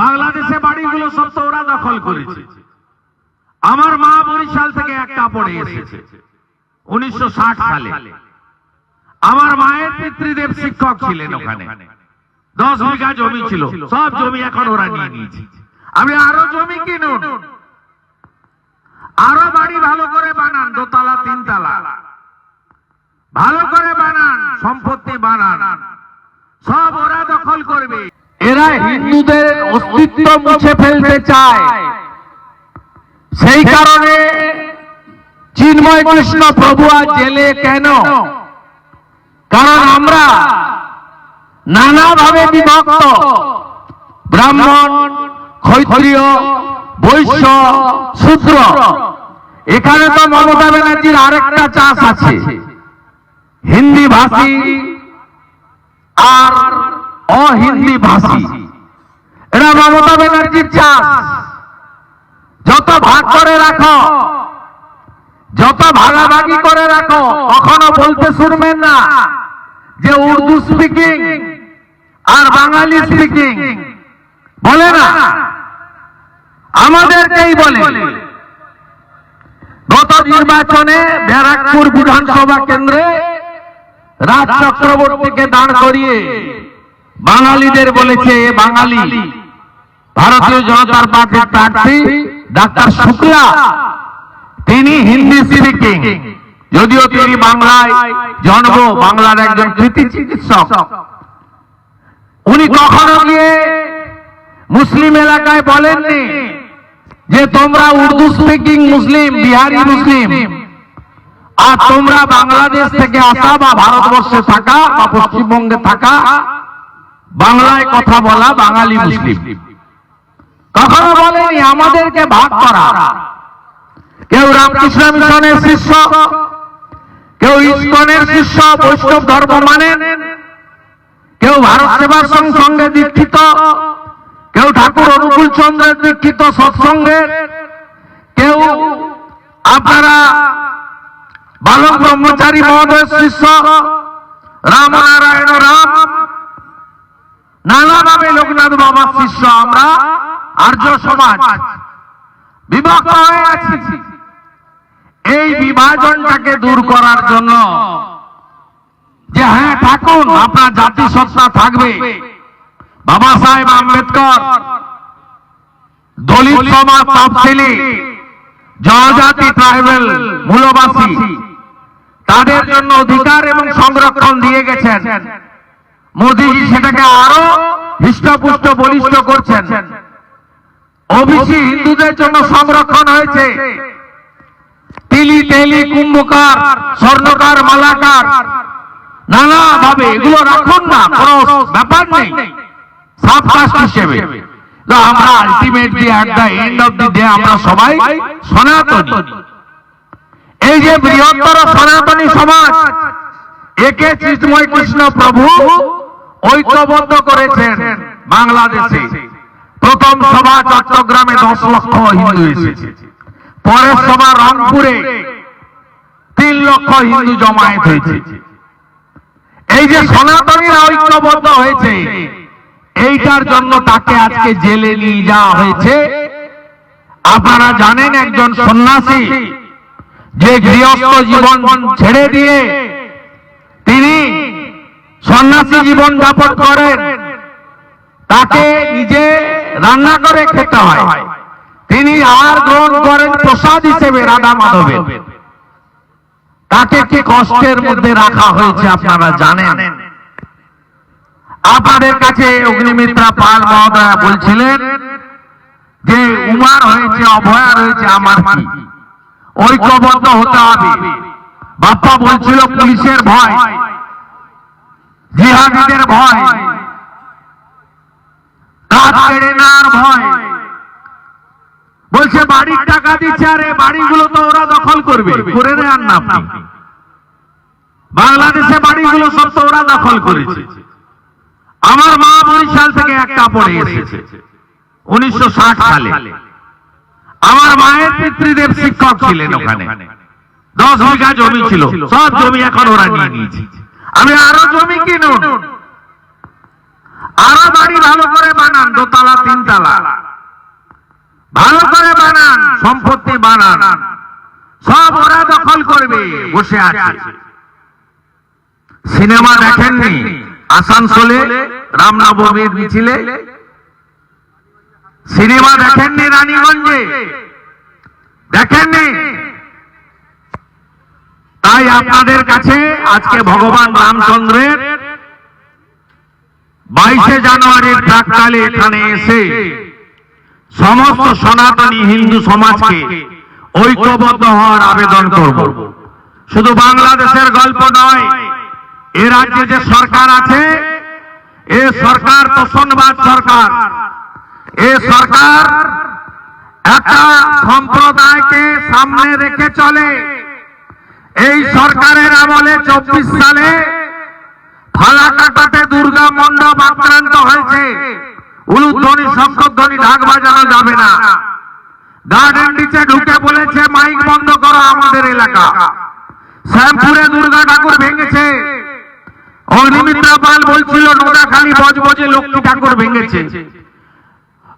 বাংলাদেশে বাড়িগুলো সব তো ওরা দখল করেছে। আমার মা বরিশাল থেকে একটা পড়ে এসেছে, উনিশশো সালে। আমার মায়ের পিতৃদেব শিক্ষক ছিলেন ওখানে। দশ বিঘা জমি ছিল, সব জমি এখন ওরা নিয়ে নিয়েছে। আমি আরও জমি কিনুন। আরও বাড়ি ভালো করে বানান, দোতলা, তিনতলা। ভালো করে বানান, সম্পত্তি বানান। সব ওরা দখল করবে। এরা হিন্দুদের অস্তিত্ব মুছে ফেলতে চায়। সেই কারণে চিন্ময় কৃষ্ণ প্রভু আজ জেলে কেন? কারণ আমরা নানাভাবে বিভক্ত। ব্রাহ্মণ, ক্ষত্রিয়, বৈশ্য, শূদ্র। এখানে তো মমতা ব্যানার্জির আরেকটা চাষ আছে। হিন্দি ভাষী আর অহিন্দি ভাষী। এরা মমতা ব্যানার্জির চাষ। যত ভাগ করে রাখো, যত ভাগাভাগি করে রাখো, কখনো বলতে শুনবেন না যে উর্দু স্পিকিং আর বাঙালি স্পিকিং বলে না। আমাদেরকেই বলে। গত নির্বাচনে ব্যারাকপুর বিধানসভা কেন্দ্রে রাজ চক্রবর্তীকে দাঁড় করিয়ে বাঙালিদের বলেছে, এ বাঙালি। ভারতীয় জনতার পার্টির প্রার্থী ডাক্তার শুক্লা তিনি হিন্দি স্পিকিং যদিও তিনি বাংলায় জন্ম, বাংলার একজন কৃতি চিকিৎসক। উনি কখনো গিয়ে মুসলিম এলাকায় বলেননি যে, তোমরা Urdu speaking Muslim, Bihari Muslim. আর তোমরা বাংলাদেশ থেকে আসা বা ভারতবর্ষে থাকা বা পশ্চিমবঙ্গে থাকা বাংলায় কথা বলা বাঙালি মুসলিম। কখনো বলেনি আমাদেরকে ভাগ করা। কেউ রামকৃষ্ণ মিশনের শিষ্য, কেউ ইস্কনের শিষ্য, বৈষ্ণব ধর্ম মানেন, কেউ ভারত সেবা সঙ্গে দীক্ষিত, কেউ ঠাকুর অনুকূল চন্দ্রের দীক্ষিত সৎসঙ্গের কেউ আপনারা বালক ব্রহ্মচারী মহোদয় শিষ্য, রামনারায়ণ রাম নানাভাবে লোকনাথ বাবার শিষ্য আমরা, আর্য সমাজ বিভক্ত হয়ে আছি। এই বিভাজনটাকে দূর করার জন্য যে হ্যাঁ থাকুন, আপনার জাতিসত্তা থাকবে। বাবা সাহেব আম্বেদকর, দলিত সমাজ তফসিলি, জনজাতি ট্রাইবেল মূলবাসী, তাদের জন্য অধিকার এবং সংরক্ষণ দিয়ে গেছেন। মোদীজি সেটাকে আরও হৃষ্টপুষ্ট বলিষ্ঠ করছেন। ওবিসি হিন্দুদের জন্য সংরক্ষণ হয়েছে। তিলি তেলি কুম্ভকার, স্বর্ণকার, মালাকার নানা ভাবে এগুলো রাখুন না ব্যাপার নেই। সাবকাস্ট হিসেবে। আমরা ultimately the end of the day আমরা সবাই সনাতনী। এই যে বৃহত্তর সনাতনী সমাজ একে চিন্ময় কৃষ্ণ প্রভু ঐক্যবদ্ধ করেছেন বাংলাদেশে। প্রথম সভা চট্টগ্রামে দশ লক্ষ হিন্দু এসেছে। পরের সভা রংপুরে তিন লক্ষ হিন্দু জমায়েত হয়েছে। এই যে সনাতনীরা ঐক্যবদ্ধ হয়েছে, এইটার জন্য তাকে আজকে জেলে নিয়ে যাওয়া হয়েছে। আপনারা জানেন একজন সন্ন্যাসী, যে গৃহস্থ জীবন ছেড়ে দিয়ে সন্ন্যাসী জীবন যাপন করেন। তাকে নিজে রান্না করে খেতে হয়। তিনি আর গ্রহণ করেন প্রসাদ হিসেবে রাধা মাধবের। তাকে কি কষ্টের মধ্যে রাখা হয়েছে আপনারা জানেন? আপনাদের কাছে অগ্নিমিত্রা পাল মহোদয়া বলছিলেন যে, উমার হয়েছে, অভয়া রয়েছে, আমার কি? ঐক্যবদ্ধ হতে হবে। বাপ্পা বলছিল, পুলিশের ভয়। জিহাদিদের ভয় কাজ কেড়ে নেওয়ার ভয়। বলছে, বাড়ির টাকা দিচ্ছে, আরে বাড়িগুলো তো ওরা দখল করবে। করে নেন না আপনি বাংলাদেশে বাড়িগুলো সব তো ওরা দখল করেছে। আমার মা বরিশাল থেকে একটা পড়ে এসেছে, উনিশশো ষাট সালে। আমার মায়ের পিতৃদেব শিক্ষক ছিলেন ওখানে। দশ বিঘা জমি ছিল, সব জমি এখন ওরা নিয়ে নিয়েছে। আমি আরও জমি কিনুন। আরও বাড়ি ভালো করে বানান, দোতলা, তিনতলা। ভালো করে বানান, সম্পত্তি বানান। সব ওরা দখল করবে, বসে আছে। সিনেমা দেখেননি, আসানসোলে রামনবমীর মিছিলে? সিনেমা দেখেননি রানীগঞ্জে? দেখেননি? তাই আপনাদের কাছে আজকে ভগবান রামচন্দ্রের বাইশে জানুয়ারির প্রাককালে এখানে এসে সমস্ত সনাতনী হিন্দু সমাজকে ঐক্যবদ্ধ হওয়ার আবেদন করব। শুধু বাংলাদেশের গল্প নয়, এ রাজ্যে যে সরকার আছে, এ সরকার তো তোষণবাদ সরকার। এ সরকার একটা সম্প্রদায়কে সামনে রেখে চলে। এই সরকারের আমলে চব্বিশ সালে ফালাকাটাতে দুর্গা মণ্ডপ আক্রান্ত হয়েছে। উলুধ্বনি, শঙ্করধ্বনি, ঢাক বাজানো যাবে না। গার্ডেন নিচে ঢুকে বলেছে, মাইক বন্ধ করো আমাদের এলাকা। শ্যামপুরে দুর্গা ঠাকুর ভেঙেছে। অগ্নিমিত্রা পাল বলছিল নোদাখালী বজবজে লক্ষ্মী ঠাকুর ভেঙেছে।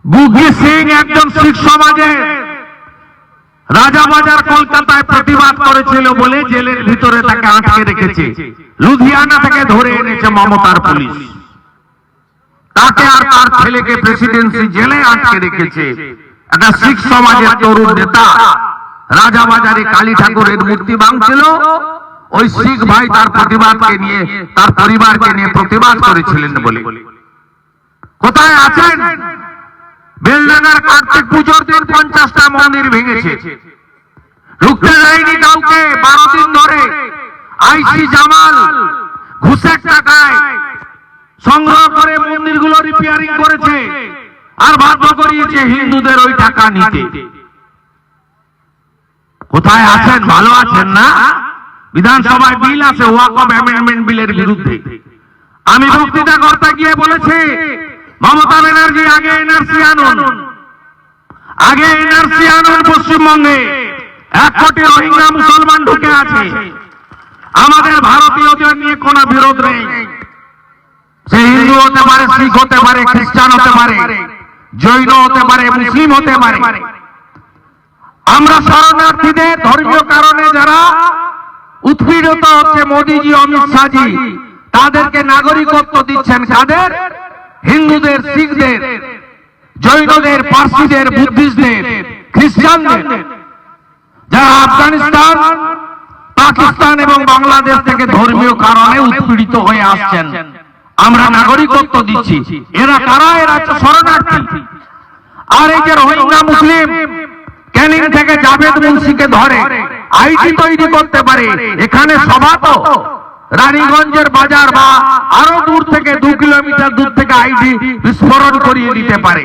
গুগি সিং একজন শিখ সমাজে রাজাবাজার কলকাতায় প্রতিবাদ করেছিল বলে জেলের ভিতরে তাকে আটকে রেখেছে। লুধিয়ানা থেকে ধরে এনেছে মমতার পুলিশ। তাকে আর তার ছেলেকে প্রেসিডেন্সি জেলে আটকে রেখেছে। একটা শিখ সমাজের তরুণ নেতা রাজাবাজারে কালী ঠাকুরের মূর্তি ভাঙছিল। ওই শিখ ভাই তার প্রতিবাদকে নিয়ে, তার পরিবারকে নিয়ে প্রতিবাদ করেছিলেন বলে। কোথায় আছেন? বেলডাঙ্গার কার্তিক পুজোর দিন পঞ্চাশটা মন্দির ভেঙেছে। ঢুকতে দেয়নি কাউকে, বারো দিন ধরে। আইসি জামাল ঘুষের টাকায় সংগ্রহ করে মন্দিরগুলো রিপেয়ারিং করেছে আর বাধ্য করিয়েছে হিন্দুদের ওই টাকা নিতে। কোথায় আছেন? ভালো আছেন না? বিধানসভায় বিল আছে, ওয়াকফ অ্যামেন্ডমেন্ট বিলের বিরুদ্ধে। আমি বক্তৃতা করতে গিয়ে বলেছি মমতা ব্যানার্জি, আগে এনআরসি আনুন। আগে এনআরসি আনুন পশ্চিমবঙ্গে। এক কোটি রোহিঙ্গা মুসলমান ঢুকে আছে। আমাদের ভারতীয়দের নিয়ে কোনো বিরোধ নেই। সে হিন্দু হতে পারে, শিখ হতে পারে, খ্রিস্টান হতে পারে, জৈন হতে পারে, মুসলিম হতে পারে। আমরা শরণার্থীদের ধর্মীয় কারণে যারা উৎপীড়িত হচ্ছে মোদিজি, অমিত শাহজি, তাদেরকে নাগরিকত্ব দিচ্ছেন কাদের? হিন্দুদের, শিখদের, জৈনদের, পার্সিদের, বুদ্ধিস্টদের, খ্রিস্টানদের, যারা আফগানিস্তান, পাকিস্তান এবং বাংলাদেশ থেকে ধর্মীয় কারণে উৎপীড়িত হয়ে আসছেন। আমরা নাগরিকত্ব দিচ্ছি। এরা কারা? এরা শরণার্থী। আর এই যে রোহিঙ্গা, মুসলিম, ক্যানিং থেকে জাভেদ মুন্সিকে ধরে, আইটি তৈরি করতে পারে। এখানে সভা তো। রানীগঞ্জের বাজার বা আরও দূর থেকে দু কিলোমিটার দূর থেকে আইডি বিস্ফোরণ করিয়ে দিতে পারে।